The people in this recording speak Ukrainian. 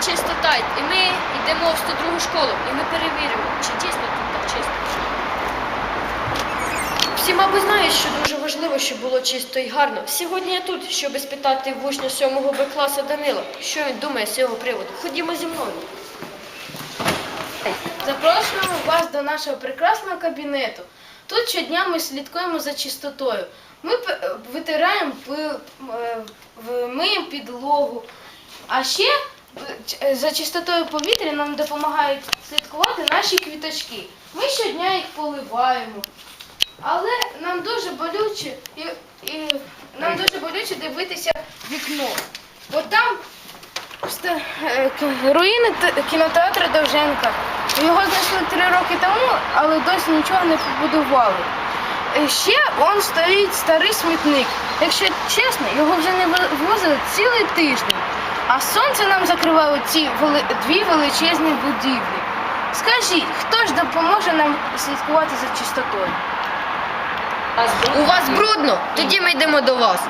чистота. І ми йдемо в 102 школу, і ми перевіримо, чи дійсно тут так чисто. Всі, мабуть, знають, що дуже важливо, щоб було чисто і гарно. Сьогодні я тут, щоб спитати в учня 7 Б класу Данила, що він думає з цього приводу. Ходімо зі мною. Запрошуємо вас до нашого прекрасного кабінету. Тут щодня ми слідкуємо за чистотою. Ми витираємо пил, е, миємо підлогу. А ще за чистотою повітря нам допомагають слідкувати наші квіточки. Ми щодня їх поливаємо. Але нам дуже болюче і, і нам дуже болюче дивитися вікно. Бо там е, Руїни кінотеатру Довженка. Його знайшли три роки тому, але досі нічого не побудували. Е, Ще он стоїть старий смітник. Якщо чесно, його вже не ви- вивозили цілий тиждень. А сонце нам закривало ці вели- дві величезні будівлі. Скажіть, хто ж допоможе нам слідкувати за чистотою? У вас брудно? Тоді ми йдемо до вас.